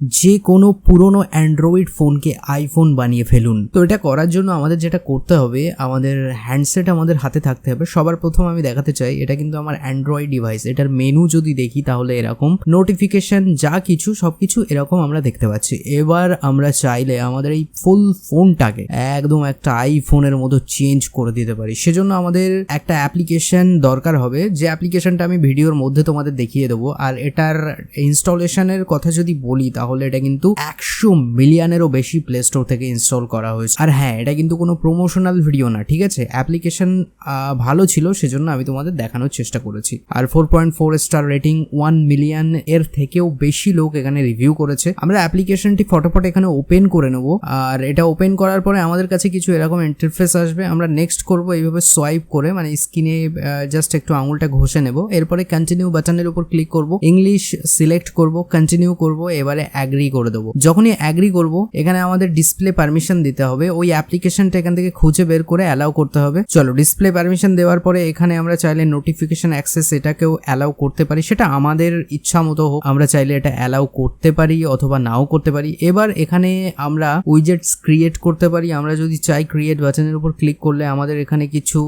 যে কোনো পুরনো অ্যান্ড্রয়েড ফোনকে আইফোন বানিয়ে ফেলুন। তো এটা করার জন্য আমাদের যেটা করতে হবে, আমাদের হ্যান্ডসেট আমাদের হাতে থাকতে হবে। সবার প্রথম আমি দেখাতে চাই, এটা কিন্তু আমার অ্যান্ড্রয়েড ডিভাইস এটার মেনু যদি দেখি তাহলে এরকম। নোটিফিকেশন যা কিছু সব কিছু এরকম আমরা দেখতে পাচ্ছি। এবার আমরা চাইলে আমাদের এই ফুল ফোনটাকে একদম একটা আইফোনের মতো চেঞ্জ করে দিতে পারি। সেজন্য আমাদের একটা অ্যাপ্লিকেশন দরকার হবে। যে অ্যাপ্লিকেশনটা আমি ভিডিওর মধ্যে তোমাদের দেখিয়ে দেবো। আর এটার ইনস্টলেশনের কথা যদি বলি তাহলে এটা কিন্তু একশো মিলিয়নেরও বেশি প্লে স্টোর থেকে ইনস্টল করা হয়েছে। আর হ্যাঁ এটা কিন্তু কোনো প্রমোশনাল ভিডিও না, ঠিক আছে? অ্যাপ্লিকেশন ভালো ছিল, সেজন্য আমি তোমাদের দেখানোর চেষ্টা করেছি। আর four point four star rating one million এর থেকেও বেশি লোক এখানে রিভিউ করেছে। আমরা অ্যাপ্লিকেশনটি ফটোফট এখানে ওপেন করে নেব। আর এটা ওপেন করার পরে আমাদের কাছে কিছু এরকম ইন্টারফেস আসবে। আমরা নেক্সট করব এইভাবে সোয়াইপ করে মানে স্ক্রিনে জাস্ট একটু আঙুলটা ঘষে নেব। এরপরে কন্টিনিউ বাটনের উপর ক্লিক করব। ইংলিশ সিলেক্ট করব কন্টিনিউ করব। এবারে অ্যাগ্রি করে দেবো। যখনই অ্যাগ্রি করব, এখানে আমাদের ডিসপ্লে পারমিশন দিতে হবে। ওই অ্যাপ্লিকেশনটা এখান থেকে খুঁজে বের করে অ্যালাউ করতে হবে। চলো ডিসপ্লে পারমিশন দেওয়ার পরে এখানে আমরা চাইলে নোটিফিকেশন অ্যাক্সেস এটাকেও অ্যালাউ করতে পারি। সেটা আমাদের ইচ্ছা মতো হোক, আমরা চাইলে এটা অ্যালাউ করতে পারি অথবা নাও করতে পারি। এবার এখানে আমরা উইজেটস ক্রিয়েট করতে পারি। আমরা যদি চাই ক্রিয়েট বাটনের উপর ক্লিক করলে আমাদের এখানে কিছু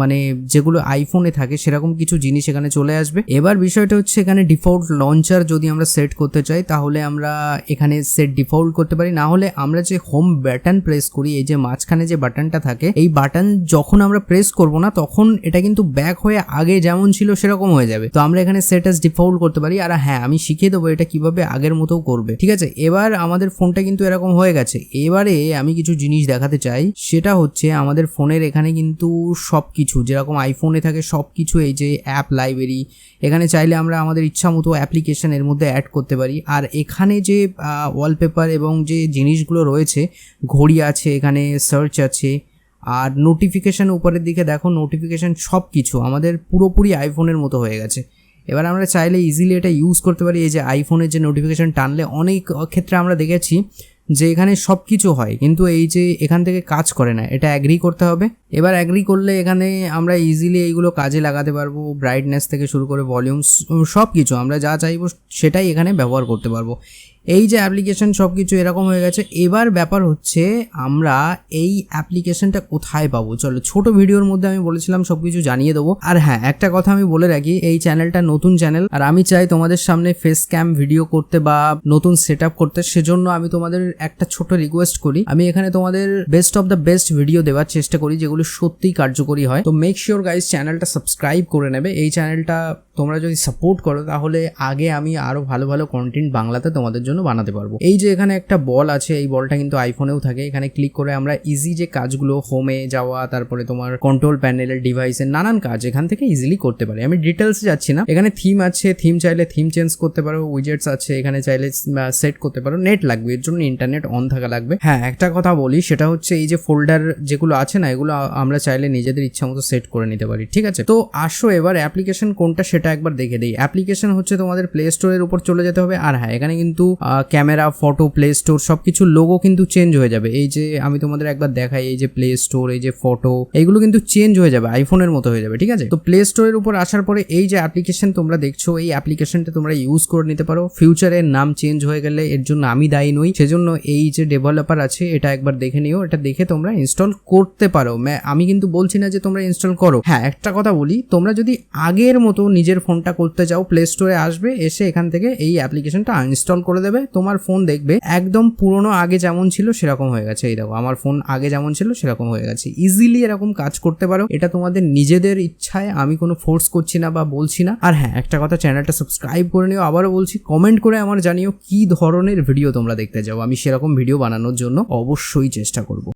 মানে যেগুলো আইফোনে থাকে, সেরকম কিছু জিনিস এখানে চলে আসবে। এবার বিষয়টা হচ্ছে এখানে ডিফল্ট লঞ্চার যদি আমরা সেট করতে চাই তাহলে আমরা এখানে সেট ডিফল্ট করতে পারি। না হলে আমরা যে হোম বাটন প্রেস করি, এই যে মাঝখানে যে বাটনটা থাকে, এই বাটন যখন আমরা প্রেস করব না, তখন এটা কিন্তু ব্যাক হয়ে আগে যেমন ছিল সেরকম হয়ে যাবে। তো আমরা এখানে সেট আস ডিফল্ট করতে পারি। আর হ্যাঁ আমি শিখিয়ে দেবো এটা কীভাবে আগের মতো করবে। ঠিক আছে? এবার আমাদের ফোনটা কিন্তু এরকম হয়ে গেছে। এবারে আমি কিছু জিনিস দেখাতে চাই। সেটা হচ্ছে আমাদের ফোনের এখানে কিন্তু সব কিছু যেরকম আইফোনে থাকে সব কিছু এই যে অ্যাপ লাইব্রেরি এখানে চাইলে আমরা আমাদের ইচ্ছা মতো অ্যাপ্লিকেশন এর মধ্যে অ্যাড করতে পারি। আর এখানে যে ওয়ালপেপার এবং যে জিনিসগুলো রয়েছে, ঘড়ি আছে, এখানে সার্চ আছে, আর নোটিফিকেশান উপরের দিকে দেখো নোটিফিকেশান সব কিছু আমাদের পুরোপুরি আইফোনের মতো হয়ে গেছে। এবার আমরা চাইলে ইজিলি এটা ইউজ করতে পারি, এই যে আইফোনের যে নোটিফিকেশান টানলে অনেক ক্ষেত্রে আমরা দেখেছি যে এখানে সব কিছু হয়, কিন্তু এই যে এখান থেকে কাজ করে না, এটা অ্যাগ্রি করতে হবে। এবার অ্যাগ্রি করলে এখানে আমরা ইজিলি এইগুলো কাজে লাগাতে পারব ব্রাইটনেস থেকে শুরু করে ভলিউম সব কিছু আমরা যা চাইব সেটাই এখানে ব্যবহার করতে পারব। এই যে অ্যাপ্লিকেশন সব কিছু এরকম হয়ে গেছে, এবার ব্যাপার হচ্ছে আমরা এই অ্যাপ্লিকেশনটা কোথায় পাবো? চলো, ছোট ভিডিওর মধ্যে আমি বলেছিলাম সব কিছু জানিয়ে দেবো। আর হ্যাঁ একটা কথা আমি বলে রাখি, এই চ্যানেলটা নতুন চ্যানেল, আর আমি চাই তোমাদের সামনে ফেস ক্যাম ভিডিও করতে বা নতুন সেট করতে, সেজন্য আমি তোমাদের একটা ছোট রিকোয়েস্ট করি। আমি এখানে তোমাদের best of the best video দেওয়ার চেষ্টা করি, যেগুলো সত্যিই কার্যকরী হয়। তো মেক শিওর গাইজ চ্যানেলটা সাবস্ক্রাইব করে নেবে। এই চ্যানেলটা তোমরা যদি সাপোর্ট করো, তাহলে আগে আমি আরও ভালো ভালো কন্টেন্ট বাংলাতে তোমাদের জন্য বানাতে পারব। এই যে এখানে একটা বল আছে, এই বলটা কিন্তু আইফোনেও থাকে। এখানে ক্লিক করে আমরা ইজি যে কাজগুলো হোমে যাওয়া, তারপরে তোমার কন্ট্রোল প্যানেলের ডিভাইসের নানান কাজ এখান থেকে ইজিলি করতে পারি। আমি ডিটেলসে যাচ্ছি না। এখানে থিম আছে থিম চাইলে থিম চেঞ্জ করতে পারো উইজেটস আছে, এখানে চাইলে সেট করতে পারো নেট লাগবে, এর জন্য ইন্টারনেট অন থাকা লাগবে। হ্যাঁ একটা কথা বলি, সেটা হচ্ছে এই যে ফোল্ডার যেগুলো আছে না, এগুলো আমরা চাইলে নিজেদের ইচ্ছা মতো সেট করে নিতে পারি, ঠিক আছে? তো আসো এবার অ্যাপ্লিকেশন কোনটা সেটা একবার দেখে দিই। অ্যাপ্লিকেশন হচ্ছে তোমাদের প্লে স্টোরের উপর চলে যেতে হবে। আর হ্যাঁ এখানে কিন্তু ক্যামেরা ফটো প্লে স্টোর সব কিছু লোগো কিন্তু চেঞ্জ হয়ে যাবে। এই যে আমি তোমাদের একবার দেখাই, এই যে প্লে স্টোর এই যে ফটো এইগুলো কিন্তু চেঞ্জ হয়ে যাবে আইফোনের মতো হয়ে যাবে, ঠিক আছে? তো প্লে স্টোরের উপর আসার পরে এই যে অ্যাপ্লিকেশন তোমরা দেখছ, এই অ্যাপ্লিকেশনটা তোমরা ইউজ করে নিতে পারো। ফিউচারের নাম চেঞ্জ হয়ে গেলে এর জন্য আমি দায়ী নই। সেজন্য এই যে ডেভেলপার আছে, এটা একবার দেখে নিও, এটা দেখে তোমরা ইনস্টল করতে পারো। আমি কিন্তু বলছি না যে তোমরা ইনস্টল করো। হ্যাঁ একটা কথা বলি, তোমরা যদি আগের মতো নিজের ফোনটা করতে চাও প্লে স্টোরে আসবে, এসে এখান থেকে এই অ্যাপ্লিকেশনটা আনইনস্টল করে দেবে। তোমার ফোন দেখবে, একদম পুরনো আগে যেমন ছিল সেরকম হয়ে গেছে। এই দেখো, আমার ফোন আগে যেমন ছিল সেরকম হয়ে গেছে। ইজিলি এরকম কাজ করতে পারো। এটা তোমাদের নিজেদের ইচ্ছায় আমি কোনো ফোর্স করছি না বা বলছি না। আর হ্যাঁ একটা কথা চ্যানেলটা সাবস্ক্রাইব করে নিও, আবারও বলছি কমেন্ট করে আমার জানিও কি ধরনের ভিডিও তোমরা দেখতে যাও। আমি সেরকম ভিডিও বানানোর জন্য অবশ্যই চেষ্টা করব।